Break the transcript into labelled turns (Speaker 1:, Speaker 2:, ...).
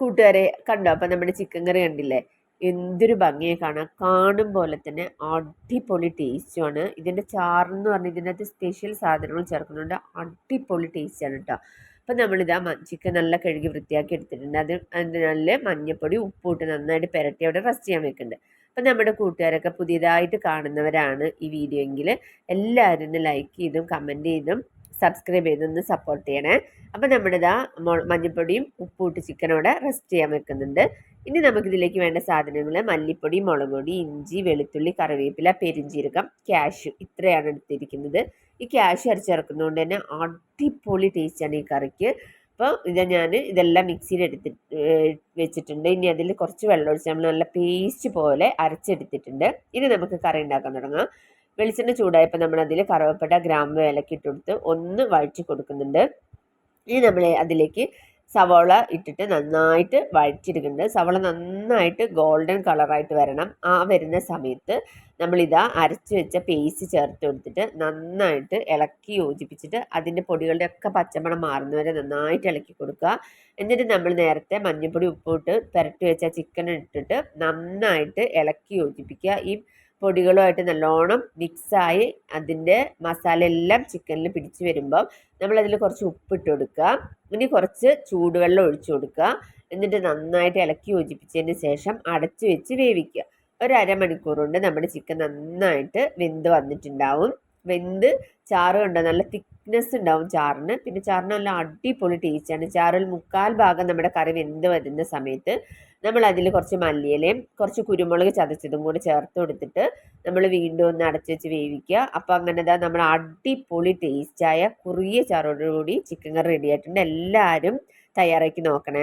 Speaker 1: കൂട്ടുകാരെ കണ്ടോ? അപ്പം നമ്മുടെ ചിക്കൻ കറി കണ്ടില്ലേ? എന്തൊരു ഭംഗിയെ കാണാം. കാണും പോലെ തന്നെ അടിപൊളി ടേസ്റ്റുമാണ് ഇതിന്റെ ചാറെന്ന് പറഞ്ഞാൽ ഇതിനകത്ത് സ്പെഷ്യൽ സാധനങ്ങൾ ചേർക്കുന്നുണ്ട്. അടിപൊളി ടേസ്റ്റാണ് കേട്ടോ അപ്പം നമ്മളിതാ ചിക്കൻ നല്ല കഴുകി വൃത്തിയാക്കി എടുത്തിട്ടുണ്ട്. അത് നല്ല മഞ്ഞപ്പൊടി ഉപ്പിട്ട് നന്നായിട്ട് പുരട്ടി അവിടെ റെസ്റ്റ് ചെയ്യാൻ വെക്കുന്നുണ്ട്. അപ്പം നമ്മുടെ കൂട്ടുകാരൊക്കെ പുതിയതായിട്ട് കാണുന്നവരാണ് ഈ വീഡിയോ എങ്കിൽ എല്ലാവരും ലൈക്ക് ചെയ്തും കമന്റ് ചെയ്തും സബ്സ്ക്രൈബ് ചെയ്തൊന്ന് സപ്പോർട്ട് ചെയ്യണേ. അപ്പം നമ്മളിതാ മഞ്ഞൾപ്പൊടിയും ഉപ്പൂട്ട് ചിക്കനോടെ റെസ്റ്റ് ചെയ്യാൻ വെക്കുന്നുണ്ട്. ഇനി നമുക്കിതിലേക്ക് വേണ്ട സാധനങ്ങൾ മല്ലിപ്പൊടി മുളക് പൊടി ഇഞ്ചി വെളുത്തുള്ളി കറിവേപ്പില പെരിഞ്ചീരകം ക്യാഷ് ഇത്രയാണ് എടുത്തിരിക്കുന്നത്. ഈ ക്യാഷ് അരച്ചിറക്കുന്നതുകൊണ്ട് തന്നെ അടിപൊളി ടേസ്റ്റാണ് ഈ കറിക്ക്. അപ്പോൾ ഇത് ഞാൻ ഇതെല്ലാം മിക്സിയിൽ എടുത്തിട്ട് വെച്ചിട്ടുണ്ട്. ഇനി അതിൽ കുറച്ച് വെള്ളം ഒഴിച്ച് നമ്മൾ നല്ല പേസ്റ്റ് പോലെ അരച്ചെടുത്തിട്ടുണ്ട്. ഇനി നമുക്ക് കറി ഉണ്ടാക്കാൻ തുടങ്ങാം. വെളിച്ചെണ്ണ ചൂടായപ്പോൾ നമ്മൾ അതിൽ കറുവപ്പട്ട ഗ്രാമ്പ് ഇലക്കിട്ട് കൊടുത്ത് ഒന്ന് വഴറ്റി കൊടുക്കുന്നുണ്ട്. ഇനി നമ്മൾ അതിലേക്ക് സവോള ഇട്ടിട്ട് നന്നായിട്ട് വഴറ്റിയെടുക്കുന്നുണ്ട്. സവോള നന്നായിട്ട് ഗോൾഡൻ കളറായിട്ട് വരണം. ആ വരുന്ന സമയത്ത് നമ്മളിതാ അരച്ച് വെച്ച പേസ്റ്റ് ചേർത്ത് കൊടുത്തിട്ട് നന്നായിട്ട് ഇളക്കി യോജിപ്പിച്ചിട്ട് അതിന്റെ പൊടികളുടെ ഒക്കെ പച്ചമണം മാറുന്നവരെ നന്നായിട്ട് ഇളക്കി കൊടുക്കുക. എന്നിട്ട് നമ്മൾ നേരത്തെ മഞ്ഞൾപ്പൊടി ഉപ്പിട്ട് പുരട്ടി വെച്ച ചിക്കൻ ഇട്ടിട്ട് നന്നായിട്ട് ഇളക്കി യോജിപ്പിക്കുക. ഈ പൊടികളുമായിട്ട് നല്ലോണം മിക്സായി അതിന്റെ മസാല എല്ലാം ചിക്കനിൽ പിടിച്ച് വരുമ്പോൾ നമ്മളതിൽ കുറച്ച് ഉപ്പിട്ട് കൊടുക്കുക. ഇനി കുറച്ച് ചൂടുവെള്ളം ഒഴിച്ചു കൊടുക്കുക. എന്നിട്ട് നന്നായിട്ട് ഇളക്കി യോജിപ്പിച്ചതിന് ശേഷം അടച്ചു വെച്ച് വേവിക്കുക. ഒരു അരമണിക്കൂർ കൊണ്ട് നമ്മുടെ ചിക്കൻ നന്നായിട്ട് വെന്ത് വന്നിട്ടുണ്ടാവും. വെന്ത് ചാറ് കണ്ടോ? നല്ല തിക്നെസ് ഉണ്ടാവും ചാറിന്. പിന്നെ ചാറിന് നല്ല അടിപൊളി ടേസ്റ്റാണ് ചാറിൽ മുക്കാൽ ഭാഗം നമ്മുടെ കറി വെന്ത് വരുന്ന സമയത്ത് നമ്മൾ അതിൽ കുറച്ച് മല്ലിയിലയും കുറച്ച് കുരുമുളക് ചതച്ചതും കൂടി ചേർത്ത് കൊടുത്തിട്ട് നമ്മൾ വീണ്ടും ഒന്ന് അടച്ചു വെച്ച് വേവിക്കുക. അപ്പോൾ അങ്ങനെ ഇതാ നമ്മൾ അടിപൊളി ടേസ്റ്റായ കുറിയ ചാറോടുകൂടി ചിക്കൻ കറി റെഡി ആയിട്ടുണ്ട്. എല്ലാവരും തയ്യാറാക്കി നോക്കണേ.